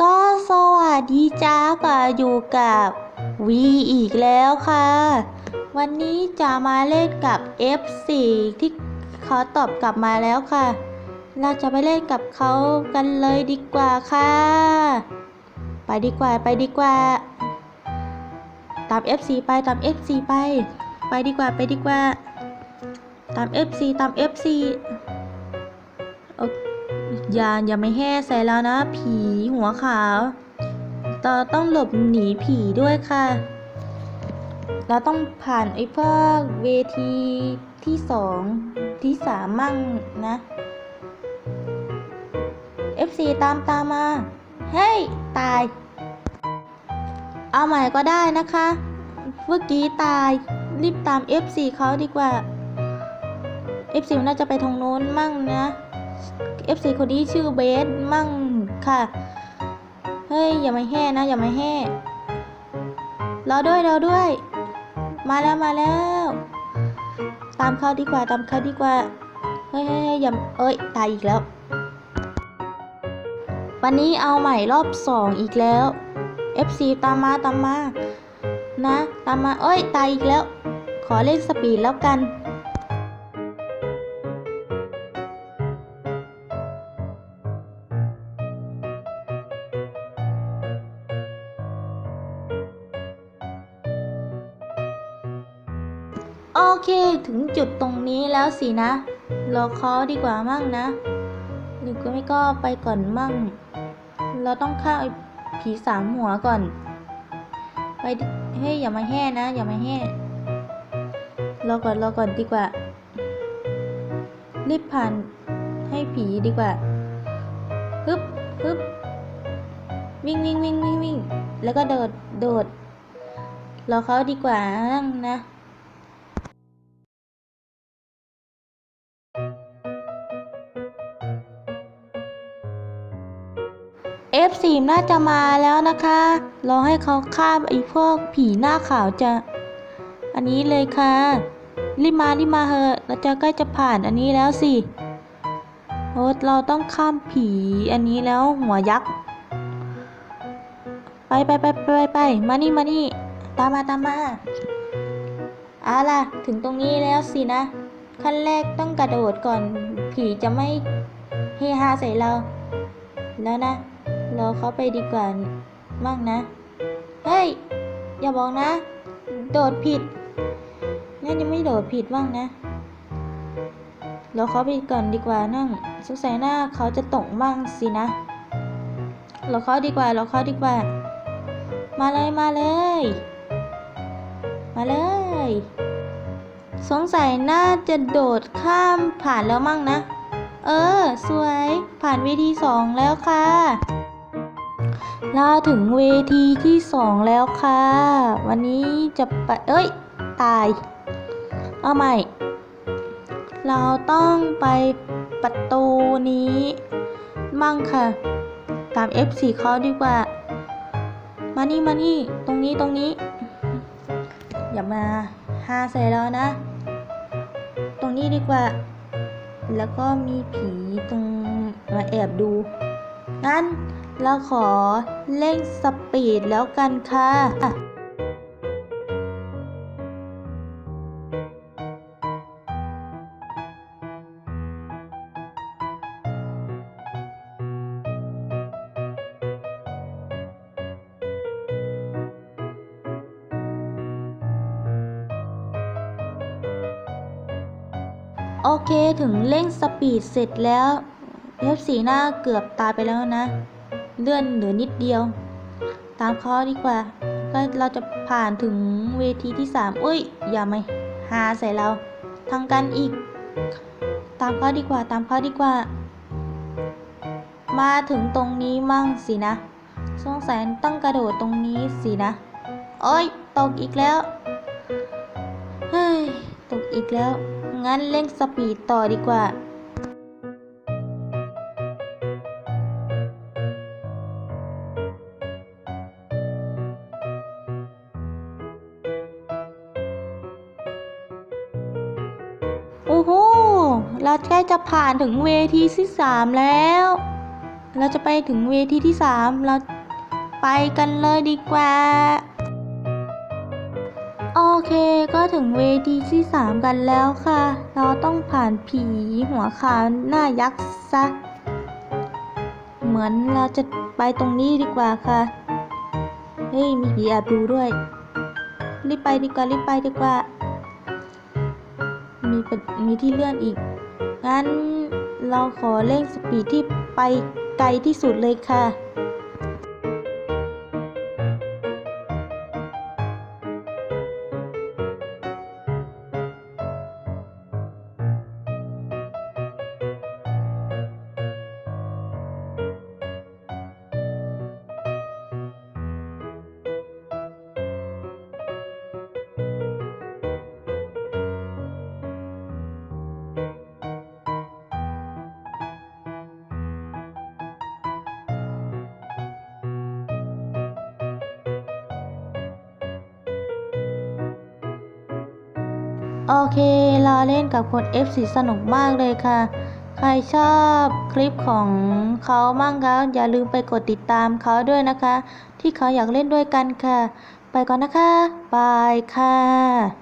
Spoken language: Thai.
ก็สวัสดีจ้าก็อยู่กับวีอีกแล้วค่ะ วันนี้จะมาเล่นกับ F4 ที่เขาตอบกลับมาแล้วค่ะ เราจะไปเล่นกับเขากันเลยดีกว่าค่ะ ไปดีกว่าไปดีกว่า ตาม F4 ไปตาม F4 ไป ไปดีกว่าไปดีกว่า ตาม F4 ตาม F4 โออ ยาอย่าไม่แห่ใส่แล้วนะ ผีหัวขาวเราต้องหลบหนีผีด้วยค่ะ เราต้องผ่านไอ้พวกเวทีที่สองที่สามมั่งนะ F4 ตามตามมา เฮ้ย ตาย เอาใหม่ก็ได้นะคะ เมื่อกี้ตาย รีบตาม F4 เขาดีกว่า F4 น่าจะไปทางโน้นมั่งนะ F4 คนนี้ชื่อเบสมั่งค่ะ เฮ้ย อย่ามาแห่นะ อย่ามาแห่รอด้วยรอด้วย มาแล้วมาแล้ว ตามเขาดีกว่าตามเขาดีกว่า เฮ้ยเฮ้ยเฮ้ยอย่าเอ้ย ตายอีกแล้ว วันนี้เอาใหม่รอบสองอีกแล้ว F4 ตามมาตามมา นะ ตามมา เอ้ย ตายอีกแล้ว ขอเล่นสปีดแล้วกัน เค ถึงจุดตรงนี้แล้วสินะ รอเขาดีกว่ามั่งนะหรือก็ไม่ก็ไปก่อนมั่ง เราต้องฆ่าไอ้ผีสามหัวก่อน ไปเฮ้ยอย่ามาแห่นะ อย่ามาแห่รอก่อนรอก่อนดีกว่า รีบผ่านให้ผีดีกว่าฮึบฮึบวิ่งวิ่งวิ่งวิ่งวิ่งแล้วก็โดดโดดรอเขาดีกว่านะ F4 น่าจะมาแล้วนะคะ รอให้เขาฆ่าไอ้พวกผีหน้าขาวจะ อันนี้เลยค่ะ รีบมารีบมาเหอะเราจะใกล้จะผ่านอันนี้แล้วสิโอ้เราต้องข้ามผีอันนี้แล้วหัวยักษ์ ไปไปไปไปไปมานี่มานี่ตามมาตามมาเอาล่ะ ถึงตรงนี้แล้วสินะ ขั้นแรกต้องกระโดดก่อน ผีจะไม่เฮฮาใส่เรา แล้วนะ รอเขาไปดีกว่ามั่งนะ เฮ้ย อย่าบอกนะ โดดผิดงั้นยังไม่โดดผิดบ้างนะรอเขาไปก่อนดีกว่านั่งสงสัยหน้าเขาจะตกบ้างสินะรอเขาดีกว่ารอเขาดีกว่า มาเลยมาเลย มาเลย สงสัยน่าจะโดดข้ามผ่านแล้วมั่งนะ เออ สวย ผ่านเวทีสองแล้วค่ะ เราถึงเวทีที่สองแล้วค่ะ วันนี้จะไป เอ้ย ตาย เอาใหม่ เราต้องไปประตูนี้มั่งค่ะ ตาม F4 เขาดีกว่า มานี่มานี่ ตรงนี้ตรงนี้ อย่ามาหาใส่แล้วนะ ตรงนี้ดีกว่า แล้วก็มีผีตรงมาแอบดู งั้นเราขอเร่งสปีดแล้วกันค่ะ โอเคถึงเร่งสปีดเสร็จแล้ว เอฟสีหน้าเกือบตายไปแล้วนะ เลื่อนเหลือนิดเดียว ตามเขาดีกว่า ก็เราจะผ่านถึงเวทีที่สามอุ้ย อย่ามาหาใส่เรา ทางกันอีก ตามเขาดีกว่า ตามเขาดีกว่า มาถึงตรงนี้มั่งสินะ สงสัยต้องกระโดดตรงนี้สินะ โอ้ย ตกอีกแล้ว เฮ้ย ตกอีกแล้ว งั้นเร่งสปีดต่อดีกว่า เราใกล้จะผ่านถึงเวทีที่สามแล้ว เราจะไปถึงเวทีที่สามเราไปกันเลยดีกว่า โอเคก็ถึงเวทีที่สามกันแล้วค่ะ เราต้องผ่านผีหัวขาวหน้ายักษ์ซะ เหมือนเราจะไปตรงนี้ดีกว่าค่ะ เฮ้ยมีผีแอบดูด้วย รีบไปดีกว่ารีบไปดีกว่า มีมีที่เลื่อนอีก งั้นเราขอเร่งสปีดที่ไปไกลที่สุดเลยค่ะ โอเคเราเล่นกับคน F4 สนุกมากเลยค่ะ ใครชอบคลิปของเขามั่งคะอย่าลืมไปกดติดตามเขาด้วยนะคะ ที่เขาอยากเล่นด้วยกันค่ะ ไปก่อนนะคะ บายค่ะ